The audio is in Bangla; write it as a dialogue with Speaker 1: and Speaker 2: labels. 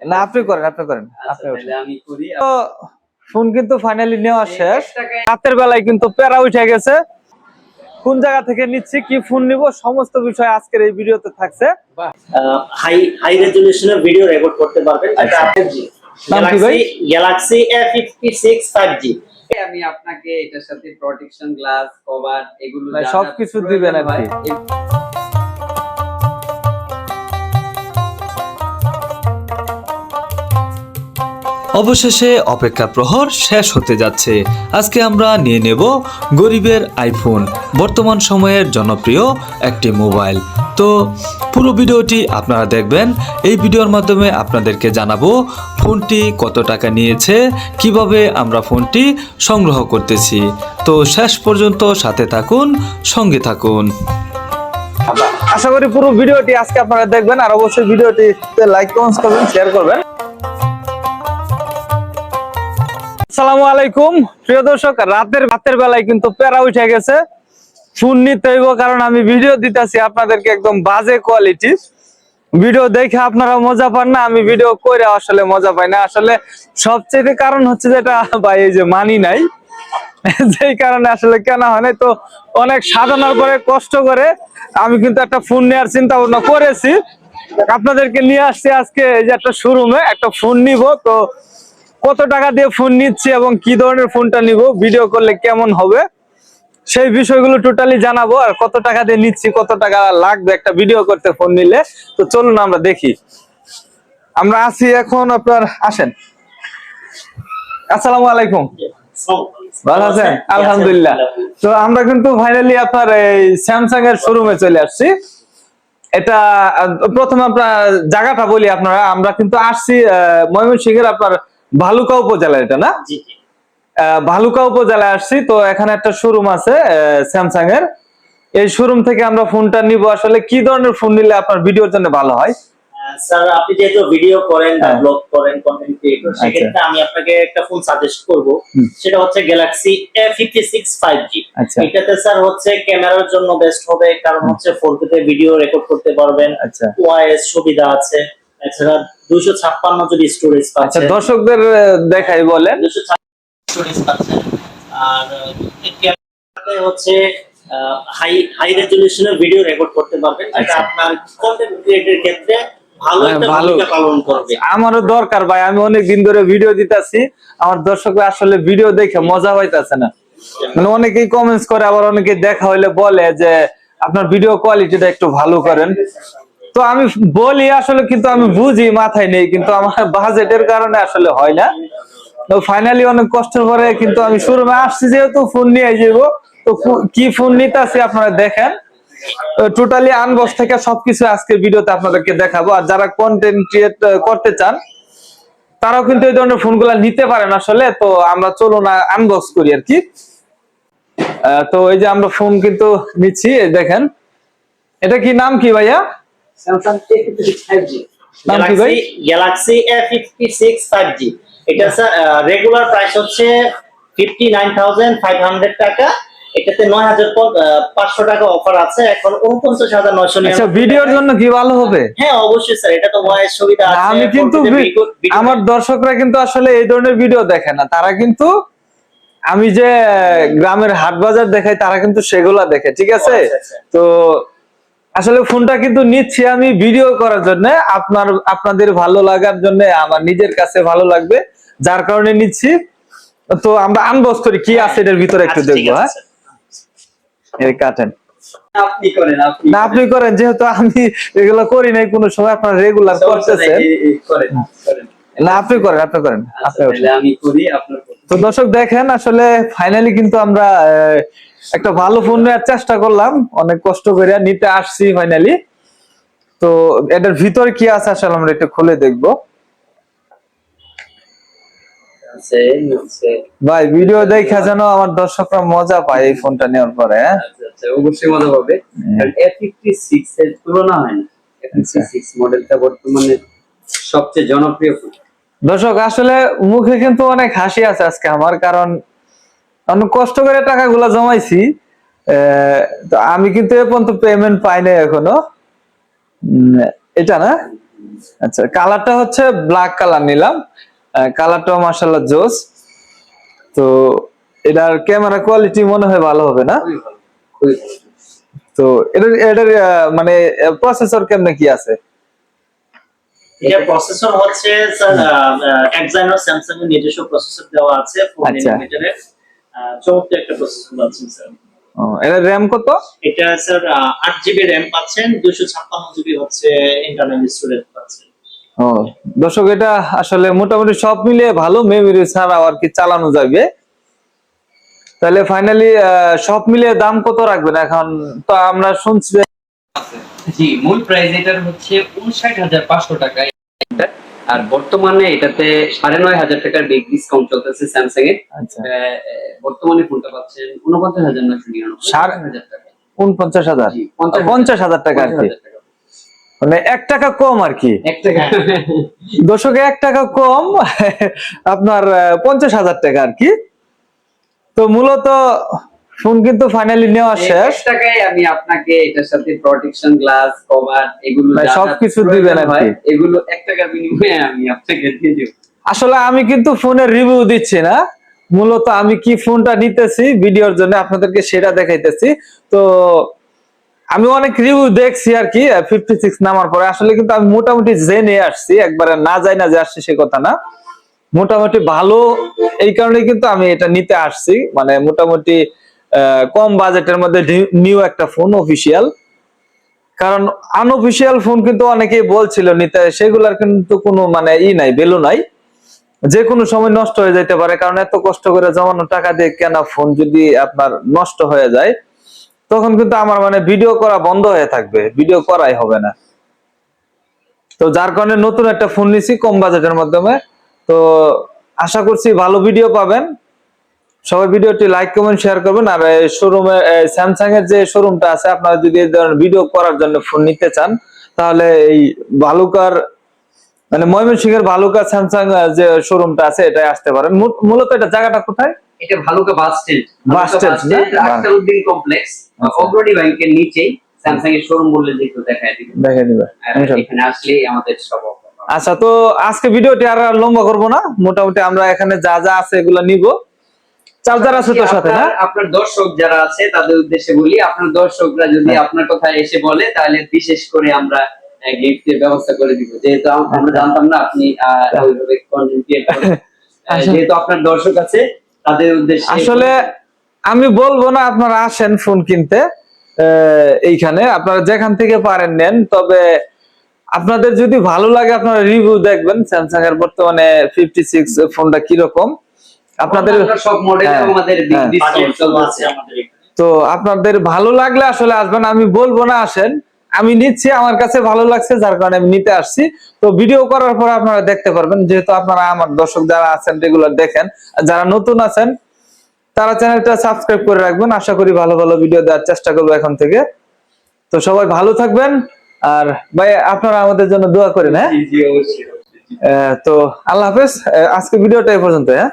Speaker 1: না আপনি করেন আপনি করেন
Speaker 2: আচ্ছা
Speaker 1: আপনি
Speaker 2: আমি করি।
Speaker 1: তো ফোন কিন্তু ফাইনালি নেওয়া শেষ। রাতের বেলায় কিন্তু প্যারা উঠে গেছে। কোন জায়গা থেকে নিচ্ছি কি ফোন নিব সমস্ত বিষয় আজকের এই ভিডিওতে থাকছে।
Speaker 3: হাই হাই রেজলিউশনের ভিডিও রেকর্ড করতে পারবেন। এটা 5G
Speaker 1: নাম কি ভাই?
Speaker 3: গ্যালাক্সি A56 5G
Speaker 2: আমি আপনাকে এটার সাথে প্রোটেকশন গ্লাস কভার এগুলো
Speaker 1: সবকিছু দিবেন আর
Speaker 4: অবশেষে অপেক্ষা প্রহর শেষ হতে যাচ্ছে। আজকে আমরা নিয়ে নেব গরিবের আইফোন বর্তমান সময়ের জনপ্রিয় একটি মোবাইল। তো পুরো ভিডিওটি আপনারা দেখবেন, এই ভিডিওর মাধ্যমে আপনাদেরকে জানাব ফোনটি কত টাকা নিয়েছে, কীভাবে আমরা ফোনটি সংগ্রহ করতেছি। তো শেষ পর্যন্ত সাথে থাকুন, সঙ্গে থাকুন।
Speaker 1: আশা করি পুরো ভিডিওটি আজকে আপনারা দেখবেন, আর অবশ্যই ভিডিওটিতে লাইক কমেন্টস করবেন শেয়ার করবেন। আসসালামু আলাইকুম। প্রিয় দর্শক, রাতের রাতের বেলায় কিন্তু প্যারা উঠে গেছে। ফোন নিতে হইব কারণ আমি ভিডিও দিতেছি আপনাদেরকে একদম বাজে কোয়ালিটি ভিডিও দেখে আপনারা মজা পান না? আমি ভিডিও করে আসলে মজা পাই না। আসলে সবচেয়ে কারণ হচ্ছে যেটা ভাই, এই যে মানি নাই। যেই কারণে আসলে কেনা হয় নাই। তো অনেক সাধনার পরে কষ্ট করে আমি কিন্তু একটা ফোন নেওয়ার চিন্তা ভাবনা করেছি। আপনাদেরকে নিয়ে আসছি আজকে এই যে একটা শোরুমে একটা ফোন নিব। তো কত টাকা দিয়ে ফোন নিচ্ছি এবং কি ধরনের ফোনটা নিব ভিডিও করলে কেমন হবে, সেই বিষয়গুলো টোটালি জানাব আর কত টাকা দিয়ে নিচ্ছি, কত টাকা লাগবে একটা ভিডিও করতে ফোন নিলে। তো চলুন আমরা দেখি। আমরা আছি এখন আপনার, আসেন। আসসালামু আলাইকুম। ভালো আছেন? আলহামদুলিল্লাহ। তো আমরা কিন্তু ফাইনালি আপনার এই স্যামসাং এর শোরুমে চলে আসছি। এটা প্রথমে আপনার জায়গাটা বলি আপনারা। আমরা কিন্তু আসছি ময়মনসিংহের আপনার ভালুকা উপজেলা এটা না? ভালুকা উপজেলায় আসছি তো এখানে একটা শোরুম আছে স্যামসাং এর এই শোরুম থেকে আমরা ফোনটা নিব। আসলে কি ধরনের ফোন নিলে আপনার ভিডিওর জন্য ভালো হয়?
Speaker 3: স্যার আপনি যেহেতু ভিডিও করেন বা
Speaker 1: হ্যাঁ।
Speaker 3: ব্লগ করেন কন্টেন্ট ক্রিয়েটর সেক্ষেত্রে আমি আপনাকে একটা ফোন সাজেস্ট করব। সেটা হচ্ছে গ্যালাক্সি A56 5G
Speaker 1: আচ্ছা।
Speaker 3: এটাতে স্যার হচ্ছে ক্যামেরার জন্য বেস্ট হবে কারণ হচ্ছে 4K তে ভিডিও রেকর্ড করতে পারবেন।
Speaker 1: আচ্ছা।
Speaker 3: ওআইএস সুবিধা আছে। এছাড়া 256 যদি স্টোরেজ
Speaker 1: আচ্ছা
Speaker 3: পাচ্ছেন
Speaker 1: দর্শকদের দেখাই বলেন।
Speaker 3: 256 স্টোরেজ পাচ্ছেন। আর আহ, এই ক্যামেরাতে হচ্ছে হাই হাই রেজলিউশনের ভিডিও রেকর্ড করতে পারবেন। যেটা
Speaker 1: আচ্ছা।
Speaker 3: আপনার কন্টেন্ট ক্রিয়েটের ক্ষেত্রে ভালো
Speaker 1: হ্যাঁ, আমারও দরকার ভাই আমি অনেক দিন ধরে ভিডিও দিতেছি। আমার দর্শকরা আসলে ভিডিও দেখে মজা পাইতেছে না। মানে অনেকেই কমেন্টস করে আবার অনেকে দেখা হইলে বলে যে আপনার ভিডিও কোয়ালিটিটা একটু ভালো করেন। তো আমি বলি আসলে কিন্তু আমি বুঝি, মাথায় নেই, কিন্তু আমার বাজেটের কারণে আসলে হয় না। তো ফাইনালি অনেক কষ্টের পরে কিন্তু আমি শোরুমে আসছি যেহেতু ফোন নিয়ে যাব। তো কি ফোন নিতে আসি আপনারা দেখেন। টোটালি আনবক্স থেকে সবকিছু আজকে ভিডিওতে আপনাদেরকে দেখাবো। আর যারা কন্টেন্ট ক্রিয়েট করতে চান, তারাও কিন্তু এই ধরনের ফোনগুলো নিতে পারেন আসলে। তো আমরা চলুন আনবক্স করি আর কি। তো এই যে আমরা ফোন কিন্তু নিচ্ছি দেখেন। এটা কি নাম কি ভাইয়া?
Speaker 3: স্যামসাং A56 5G
Speaker 1: নাম
Speaker 3: গ্যালাক্সি A56 5G এটা স্যার রেগুলার প্রাইস হচ্ছে 59500 টাকা। এটাতে 9500 টাকা অফার আছে। এখন 49999
Speaker 1: আচ্ছা ভিডিওর জন্য কি ভালো হবে?
Speaker 3: হ্যাঁ অবশ্যই স্যার এটা তো সুবিধা আছে
Speaker 1: আমি কিন্তু
Speaker 3: 4K তে
Speaker 1: ভি-
Speaker 3: video- video-
Speaker 1: আমার দর্শকরা কিন্তু আসলে এই ধরনের ভিডিও দেখে না। তারা কিন্তু আমি যে গ্রামের হাট বাজার দেখাই তারা কিন্তু সেগুলা দেখে ঠিক আছে?
Speaker 3: আচ্ছা, আচ্ছা।
Speaker 1: তো আসলে ফোনটা কিন্তু নিচ্ছি আমি ভিডিও করার জন্য। আপনার আপনাদের ভালো লাগার জন্য আমার নিজের কাছে ভালো লাগবে যার কারণে নিচ্ছি। তো আমরা আনবক্স করি কি আছে এটার ভিতরে একটু
Speaker 3: আচ্ছা,
Speaker 1: দেখব হ্যাঁ? এই কাটেন।
Speaker 2: আপনি করেন আপনি
Speaker 1: না আপনি করেন। যেহেতু আমি এগুলো করি নাই কোনো সময় আপনার রেগুলার করতেছেন।
Speaker 2: করেন
Speaker 1: না আপনি করেন আপনি করেন
Speaker 2: আচ্ছা
Speaker 1: আপনি
Speaker 2: আমি করি আপনার করেন।
Speaker 1: তো দর্শক দেখেন আসলে ফাইনালি কিন্তু আমরা একটা ভালো ফোন নেওয়ার চেষ্টা করলাম। অনেক কষ্ট করে নিতে আসছি ফাইনালি তো এটার ভিতর কি আছে আসলে আমরা একটু খুলে দেখব। ভাই ভিডিও দেখা যেন আমার দর্শকরা মজা পায় এই ফোনটা নেওয়ার পরে হ্যাঁ?
Speaker 2: আচ্ছা আচ্ছা অবশ্যই মজা পাবে। এর তুলনা হয় না। মডেলটা বর্তমানে সবচেয়ে জনপ্রিয় ফোন
Speaker 1: দর্শক আসলে মুখে কিন্তু অনেক হাসি আছে আজকে আমার কারণ অনেক কষ্ট করে টাকাগুলা জমাইছি তো আমি কিন্তু এ পর্যন্ত পেমেন্ট পাই নাই এখনও। এটা না? আচ্ছা কালারটা হচ্ছে ব্ল্যাক কালার নিলাম। কালারটাও মার্শাল্লাহ জোস। তো এটার ক্যামেরা কোয়ালিটি মনে হয় ভালো হবে না? তো এটার এটার মানে প্রসেসর কেমনে কি আছে?
Speaker 3: এটা প্রসেসর হচ্ছে স্যামসাং এর নিজস্ব প্রসেসর দেওয়া আছে 4
Speaker 1: আচ্ছা।
Speaker 3: ন্যানোমিটারের চমৎকার একটা প্রসেসর পাচ্ছেন স্যার
Speaker 1: ও, এটার র্যাম কত?
Speaker 3: এটা স্যার আট জিবি র্যাম পাচ্ছেন দুশো ছাপ্পান্ন জিবি হচ্ছে ইন্টারনাল স্টোরেজ পাচ্ছেন।
Speaker 1: ও দর্শক এটা আসলে মোটামুটি সব মিলিয়ে ভালো মেমোরি ছাড়াও আর কি চালানো যাবে। তাহলে ফাইনালি সব মিলিয়ে দাম কত রাখবেন এখন? তো আমরা শুনছি
Speaker 2: জি মূল প্রাইস এটার হচ্ছে উনষাট হাজার পাঁচশো টাকা। আর বর্তমানে এটাতে সাড়ে নয় হাজার টাকার বিগ ডিসকাউন্ট চলতেছে স্যামসাং এর।
Speaker 1: আচ্ছা।
Speaker 2: বর্তমানে ফোনটা পাচ্ছেন উনপঞ্চাশ হাজার নয়শো নিরানব্বই হাজার টাকা।
Speaker 1: উনপঞ্চাশ হাজার?
Speaker 2: পঞ্চাশ হাজার।
Speaker 1: টাকা আর কি। মানে এক টাকা কম আর কি। দর্শকে এক টাকা কম আপনার পঞ্চাশ হাজার টাকা আর কি। তো মূলত ফোন কিন্তু ফাইনালি নেওয়া শেষ।
Speaker 2: টাকায় আমি আপনাকে এটার সাথে প্রোটেকশন গ্লাস কভার এগুলো
Speaker 1: ভাই, সবকিছু দিবেন কি।
Speaker 2: এগুলো এক টাকার বিনিময়ে আমি আপনাকে দিয়ে দেবো।
Speaker 1: আসলে আমি কিন্তু ফোনের রিভিউ দিচ্ছি না। মূলত আমি কি ফোনটা নিতেছি ভিডিওর জন্য আপনাদেরকে সেটা দেখাইতেছি। তো আমি অনেক রিভিউ দেখছি আর কি ফিফটি সিক্স নামার পরে। আসলে কিন্তু আমি মোটামুটি জেনে আসছি একবারে না যাই না যে আসছি সে কথা না। মোটামুটি ভালো এই কারণে কিন্তু আমি এটা নিতে আসছি। মানে মোটামুটি কম বাজেটের মধ্যে নিউ একটা ফোন অফিসিয়াল কারণ আনঅফিসিয়াল ফোন কিন্তু অনেকেই বলছিল নিতে, সেগুলার কিন্তু কোনো মানে ই নাই ভ্যালু নাই। যে কোনো সময় নষ্ট হয়ে যেতে পারে, কারণ এত কষ্ট করে জমানো টাকা দিয়ে কেনা ফোন যদি আপনার নষ্ট হয়ে যায়, তখন কিন্তু আমার মানে ভিডিও করা বন্ধ হয়ে থাকবে ভিডিও করাই হবে না। তো যার কারণে নতুন একটা ফোন নিছি, কম বাজেটের মাধ্যমে। তো আশা করছি ভালো ভিডিও পাবেন। সবাই ভিডিওটি লাইক কমেন্ট শেয়ার করবেন। আর শোরুমে স্যামসাং এর যে শোরুমটা আছে আপনারা যদি এই ধরনের ভিডিও করার জন্য ফোন নিতে চান তাহলে এই ভালুকার মানে ময়মনসিংহ এর ভালুকা স্যামসাং যে শোরুমটা আছে এটাই আসতে পারেন। মূলত এটা জায়গাটা কোথায়?
Speaker 2: এটা Bhaluka bus stand.
Speaker 1: Bus stand না?
Speaker 2: আখতারউদ্দিন কমপ্লেক্স। অগ্রণী ব্যাংকের নিচেই স্যামসাং এর শোরুম বললে যে একটু দেখায় দিবে।
Speaker 1: দেখে নিবে
Speaker 2: এখানে আসলেই আমাদের সব
Speaker 1: আচ্ছা তো আজকে ভিডিওটি আর লম্বা করব না। মোটামুটি আমরা এখানে যা যা আছে এগুলো নিব। চার্জার আছে তোর সাথে না?
Speaker 2: আপনার- দর্শক যারা আছে তাদের উদ্দেশ্যে বলি আপনার দর্শকরা যদি
Speaker 1: হ্যাঁ।
Speaker 2: আপনার কথা এসে বলে তাহলে বিশেষ করে আমরা গিফটের ব্যবস্থা করে দিব। যেহেতু আমরা জানতাম না আপনি ওইভাবে content create করেন।
Speaker 1: আসলে-
Speaker 2: যেহেতু আপনার দর্শক আছে তাদের উদ্দেশ্যে
Speaker 1: আসলে আমি বলব না আপনারা আসেন ফোন কিনতে এইখানে। আপনারা যেখান থেকে পারেন নেন তবে আপনাদের যদি ভালো লাগে আপনারা রিভিউ দেখবেন। স্যামসাং এর বর্তমানে ফিফটি সিক্স ফোনটা কীরকম? আপনাদের
Speaker 2: সব মডেল
Speaker 1: হ্যাঁ,
Speaker 2: আমাদের
Speaker 1: হ্যাঁ।
Speaker 3: আছে আমাদের
Speaker 1: তো আপনাদের ভালো লাগলে আসলে আসবেন আমি বলব না আসেন। আমি নিচ্ছি আমার কাছে ভালো লাগছে যার কারণে আমি নিতে আসছি। তো ভিডিও করার পর আপনারা দেখতে পারবেন যেহেতু আপনারা আমার দর্শক যারা আছেন রেগুলার দেখেন আর যারা নতুন আছেন তারা চ্যানেলটা সাবস্ক্রাইব করে রাখবেন। আশা করি ভালো ভালো ভিডিও দেওয়ার চেষ্টা করব এখন থেকে। তো সবাই ভালো থাকবেন আর ভাই আপনারা আমাদের জন্য দোয়া করেন হ্যাঁ?
Speaker 2: জি জি অবশ্যই অবশ্যই।
Speaker 1: আহ, তো আল্লাহ হাফেজ আজকে ভিডিওটা এই পর্যন্ত হ্যাঁ?